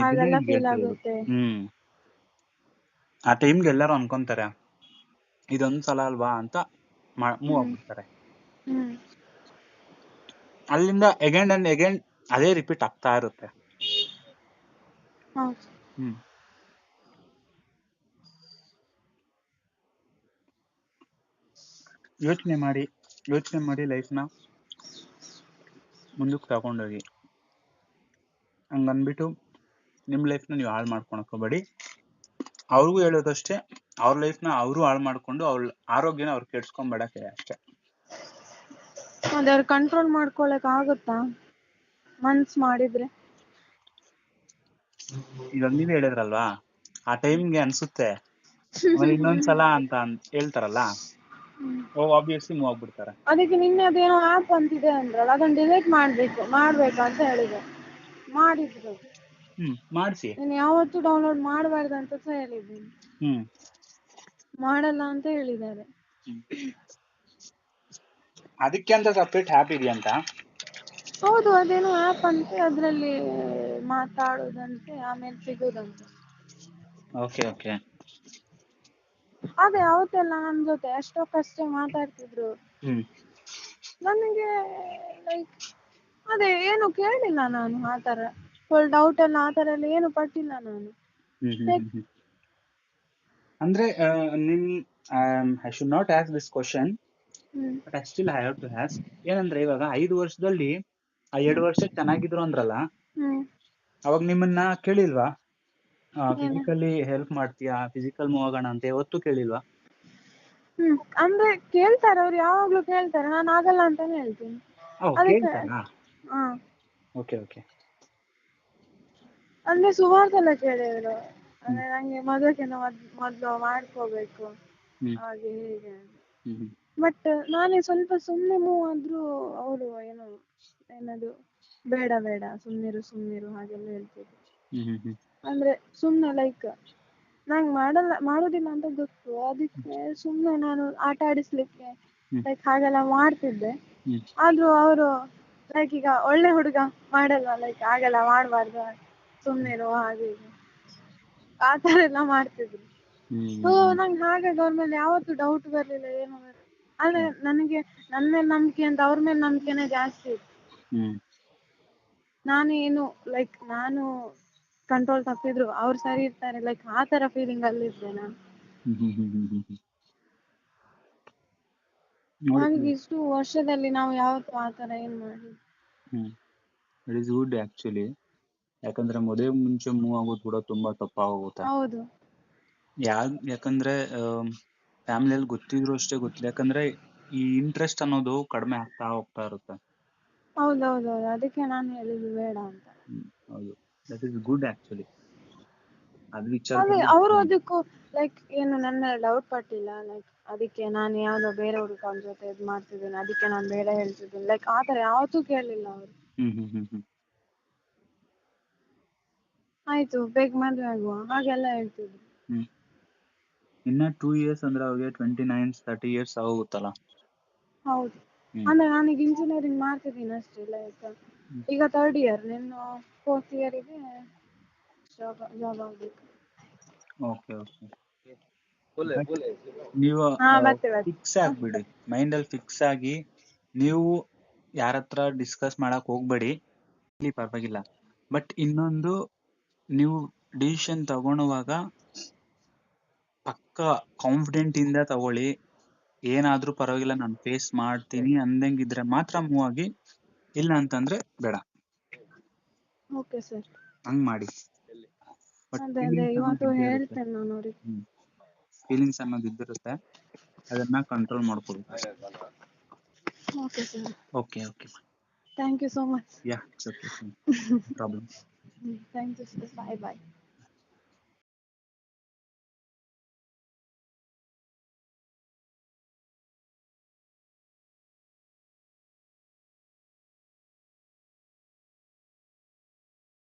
ಹಾಗೆಲ್ಲ ಫೀಲ್ ಆಗುತ್ತೆ.
ಆ ಟೈಮ್ಗೆ ಎಲ್ಲರೂ ಅನ್ಕೊಂತಾರೆ. ಇದೊಂದ್ ಸಲ ಅಲ್ವಾ ಅಂತ ಮೂವ್ ಆಗ್ಬಿಡ್ತಾರೆ. ಅಲ್ಲಿಂದ ಅಗೇನ್ ಅಂಡ್ ಅಗೇನ್ ಅದೇ ರಿಪೀಟ್ ಆಗ್ತಾ ಇರುತ್ತೆ. ಹ್ಮ್. ಯೋಚನೆ ಮಾಡಿ ಯೋಚನೆ ಮಾಡಿ ಲೈಫ್ನ ಮುಂದಕ್ಕೆ ತಗೊಂಡೋಗಿ. ಹಂಗನ್ಬಿಟ್ಟು ನಿಮ್ ಲೈಫ್ನ ನೀವು ಹಾಳು ಮಾಡ್ಕೊಳಕ್ ಹೋಗ್ಬೇಡಿ. ಅವ್ರಿಗೂ ಹೇಳೋದಷ್ಟೇ ಅವ್ರ ಲೈಫ್ನ ಅವರು ಹಾಳು ಮಾಡ್ಕೊಂಡು ಅವ್ರ ಆರೋಗ್ಯನ ಅವ್ರು ಕೆಡ್ಸ್ಕೊಂಬೇಡಕ್ಕೆ ಅಷ್ಟೇ.
ಅದೇ ಅವ್ರು ಕಂಟ್ರೋಲ್ ಮಾಡ್ಕೊಳಕ್ ಆಗುತ್ತಾ? ಮನ್ಸ್ ಮಾಡಿದ್ರೆ.
ಇವಾಗ ನೀವ್ ಹೇಳಿದ್ರಲ್ವಾ? ಆ ಟೈಮ್ಗೆ ಅನ್ಸುತ್ತೆ. ಆಮೇಲೆ ಇನ್ನೊಂದ್ಸಲ ಅಂತ ಅನ್- ಹೇಳ್ತಾರಲ್ಲ? ಓ ಆಬ್ವಿಯಸ್ಲಿ ಮೂವ್ ಆಗ್ಬಿಡ್ತಾರೆ.
ಅದಕ್ಕೆ ನಿನ್ನೆ ಅದೇನೋ ಆಪ್ ಅಂತಿದೆ ಅಂದ್ರಲ್ಲ ಅದನ್ನ ಡಿಲೀಟ್ ಮಾಡ್ಬೇಕು ಮಾಡ್ಬೇಕು ಅಂತ ಹೇಳಿದ್ರು ಮಾಡಿದ್ರು.
ಹ್ಮ್ ಮಾಡ್ಸಿ.
ನೀನ್ ಯಾವತ್ತೂ ಡೌನ್ಲೋಡ್ ಮಾಡಬಾರ್ದು ಅಂತ ಹೇಳಿದ್ದೀನಿ.
ಹ್ಮ್.
ಮಾಡಲ್ಲ ಅಂತ ಹೇಳಿದ್ದಾರೆ.
ಅದಕ್ಕೆ ಅಂತ ಸಪ್ರೇಟ್ ಆ್ಯಪ್ ಇದೆಯಂತ?
ಹೌದು ಅದೇನೋ ಆಪ್ ಅಂತೆ ಅದರಲ್ಲಿ ಮಾತಾಡೋದಂತೆ ಆಮೇಲೆ ಸಿಗೋದಂತೆ.
ಓಕೆ ಓಕೆ
ಅದೇ ಅವತ್ತೆಲ್ಲ ನನ್ ಜೊತೆ ಅಷ್ಟಕ್ಕಷ್ಟೇ ಮಾತಾಡ್ತಿದ್ರು.
ಹ್ಮ್.
ನನಗೆ ಲೈಕ್ ಅದೇ ಏನು ಕೇಳಿಲ್ಲ ನಾನು ಆತರ ಫುಲ್ ಡೌಟ್ ಎಲ್ಲ ಆತರ ಎಲ್ಲ ಏನು ಪಟ್ಟಿಲ್ಲ ನಾನು.
ಅಂದ್ರೆ ನಿಮ್ I should not ask this question but I still I have to ask ಏನಂದ್ರೆ ಇವಾಗ ಐದು ವರ್ಷದಲ್ಲಿ ಆ ಎರಡು ವರ್ಷ ಚೆನ್ನಾಗಿದ್ರು ಅಂದ್ರಲ್ಲ ಅವಾಗ ನಿಮ್ಮನ್ನ ಕೇಳಿಲ್ವಾ? ಫಿಸಿಕಲಿ ಹೆಲ್ಪ್ ಮಾಡ್ತೀಯಾ ಫಿಸಿಕಲ್ ಮೂವ್ ಆಗೋಣ ಅಂತ ಯಾವತ್ತೂ ಕೇಳಿಲ್ವಾ?
ಅಂದ್ರೆ ಕೇಳ್ತಾರೆ ಅವ್ರು ಯಾವಾಗ್ಲೂ ಕೇಳ್ತಾರೆ ನಾನು ಆಗಲ್ಲ ಅಂತಾನೆ ಹೇಳ್ತೀನಿ.
Okay okay.
ಅಂದ್ರೆ ಸುಮಾರು ಸಲ ಕೇಳಿದ್ರು. ಅಂದ್ರೆ ನಂಗೆ ಮದುವೆಗಿಂತ ಮೊದ್ ಮೊದ್ಲು ಮಾಡ್ಕೋಬೇಕು. ಹಾಗೆ ಹೀಗೆ. ಬಟ್ ನಾನೇ ಸ್ವಲ್ಪ ಸುಮ್ಮನೆ ಮೂವ್ ಆದ್ರೂ ಅವರು ಏನು ಏನದು ಬೇಡ ಬೇಡ ಸುಮ್ಮನಿರು ಸುಮ್ಮನಿರು ಹಾಗೆಲ್ಲ ಹೇಳ್ತಿದ್ರು. ಅಂದ್ರೆ ಸುಮ್ಮನೆ ಲೈಕ್ ನಂಗೆ ಮಾಡಲ್ಲ ಮಾಡುದಿಲ್ಲ ಅಂತ ಗೊತ್ತು. ಅದಕ್ಕೆ ಸುಮ್ಮನೆ ನಾನು ಆಟ ಆಡಿಸ್ಲಿಕ್ಕೆ. ಲೈಕ್ ಹಾಗೆಲ್ಲ ಮಾಡ್ತಿದ್ದೆ. ಆದ್ರೂ ಅವರು ಲೈಕ್ ಈಗ ಒಳ್ಳೆ ಹುಡುಗ ಮಾಡಲ್ವಾ? ಲೈಕ್ ಹಾಗೆಲ್ಲ ಮಾಡಬಾರ್ದು ಸುಮ್ಮನಿರು ಹಾಗೆ ಹೀಗೆ. ಆ ಥರ ಎಲ್ಲ ಮಾಡ್ತಿದ್ರು. ಸೊ ನಂಗೆ ಹಾಗಾಗಿ ಅವ್ರ ಮೇಲೆ ಯಾವತ್ತು ಡೌಟ್ ಬರ್ಲಿಲ್ಲ ಏನು. ಆದ್ರೆ ನನಗೆ ನನ್ನ ಮೇಲೆ ನಂಬಿಕೆ ಅಂತ ಅವ್ರ ಮೇಲೆ ನಂಬಿಕೆನೇ ಜಾಸ್ತಿ ಇತ್ತು.
ನಾನು
ನಾನೇನು ಲೈಕ್ ನಾನು ಕಂಟ್ರೋಲ್ ತಪ್ಪಿದ್ರು ಅವ್ರು ಸರಿ ಇರ್ತಾರೆ ಲೈಕ್ ಆ ತರ ಫೀಲಿಂಗ್ ಅಲ್ಲಿ ಇದ್ದೆ ನಾನು. ನನಗೆ ಇಷ್ಟು ವರ್ಷದಲ್ಲಿ ನಾವು ಯಾವತ್ತು ಆ ತರ ಏನ್ ಮಾಡಿ
ಇಟ್ ಇಸ್ ಗುಡ್ ಆಕ್ಚುಲಿ ಯಾಕಂದ್ರೆ ಮದುವೆ ಮುಂಚೆ ಮೂವ್ ಆಗೋದು ಕೂಡ ತುಂಬಾ ತಪ್ಪಾಗೋಗುತ್ತೆ.
ಹೌದು.
ಯಾ ಯಾಕಂದ್ರೆ ಫ್ಯಾಮಿಲಿಯಲ್ಲಿ ಗೊತ್ತಿದ್ರು ಅಷ್ಟೇ ಗೊತ್ತಿಲ್ಲ. ಯಾಕಂದ್ರೆ ಈ ಇಂಟ್ರೆಸ್ಟ್ ಅನ್ನೋದು ಕಡಿಮೆ ಆಗ್ತಾ ಹೋಗ್ತಾ ಇರುತ್ತೆ.
ಹೌದೌದೌದು. ಅದಕ್ಕೆ ನಾನು ಹೇಳಿದ್ದು ಬೇಡ ಅಂತ.
ಹ್ಮ್, ಹೌದು. ದಟ್ ಇಸ್ ಗುಡ್ ಆಕ್ಚುಲಿ ಅದ್
ಅದೇ
ವಿಚಾರ
ಅವರು ಅದಕ್ಕೂ ಲೈಕ್ ಏನು ನನ್ನ ಡೌಟ್ ಪಟ್ಟಿಲ್ಲ. ಲೈಕ್ ಅದಕ್ಕೆ ನಾನು ಯಾವ್ದೋ ಬೇರೆ ಹುಡುಗನ ಜೊತೆ ಇದು ಮಾಡ್ತಿದ್ದೀನಿ. ಅದಕ್ಕೆ ನಾನು ಬೇಡ ಹೇಳ್ತಿದ್ದೀನಿ. ಲೈಕ್ ಆತರ ತರ ಯಾವತ್ತೂ ಕೇಳಿಲ್ಲ ಅವರು.
ಹ್ಮ್ ಹ್ಮ್ ಹ್ಮ್ ಹ್ಮ್.
ಆಯ್ತು ಬೇಗ ಮದುವೆ ಆಗುವ. ಹಾಗೆಲ್ಲ ಹೇಳ್ತಿದ್ರು.
ಹ್ಮ್. ಇನ್ನ ಟೂ ಇಯರ್ಸ್ ಅಂದ್ರೆ ಅವ್ರಿಗೆ ಟ್ವೆಂಟಿ ನೈನ್ ತರ್ಟಿ ಇಯರ್ಸ್ ಆಗುತ್ತಲ್ಲ.
ಹೌದು ಅಂದ್ರೆ ನಾನೀಗ ಇಂಜಿನಿಯರಿಂಗ್ ಮಾಡ್ತಿದ್ದೀನಿ ಅಷ್ಟೇ ಲೈಕ್ ಈಗ ಥರ್ಡ್ ಇಯರ್ ನಿನ್ನ ಫೋರ್ತ್ಗೆ ಜಾಬ್ ಜಾಬ್ ಆಗ್ಬೇಕು.
ಓಕೆ ಓಕೆ ನೀವು ಫಿಕ್ಸ್ ಆಗ್ಬಿಡಿ. ಮೈಂಡ್ ಅಲ್ಲಿ ಫಿಕ್ಸ್ ಆಗಿ ನೀವು ಯಾರತ್ರ ಡಿಸ್ಕಸ್ ಮಾಡಕ್ ಹೋಗ್ಬೇಡಿ ಇಲ್ಲಿ ಪರವಾಗಿಲ್ಲ. ಬಟ್ ಇನ್ನೊಂದು ನೀವು ಡಿಸಿಷನ್ ತಗೊಳುವಾಗ ಪಕ್ಕ ಕಾನ್ಫಿಡೆಂಟ್ ಇಂದ ತಗೊಳ್ಳಿ. ಏನಾದ್ರೂ ಪರವಾಗಿಲ್ಲ ನಾನು ಫೇಸ್ ಮಾಡ್ತೀನಿ ಅಂದಂಗಿದ್ರೆ ಮಾತ್ರ ಮೂವ್ ಆಗಿ ಇಲ್ಲ ಅಂತಂದ್ರೆ ಬೇಡ.
ಓಕೆ ಸರ್
ಹಂಗ್ ಮಾಡಿ. ಬಟ್
ಅದೇ ಅದೇ ಇವತ್ತು ಹೇಳ್ತೇನೆ ನಾನು ಅವ್ರಿಗೆ
ಫೀಲಿಂಗ್ಸ್ ಅನ್ನೋದು ಇದ್ದಿರುತ್ತೆ. ಅದನ್ನ ಕಂಟ್ರೋಲ್ ಮಾಡ್ಕೊಬೇಕು
okay sir
okay okay
thank you so much
yeah it's okay problem
thank you sir bye bye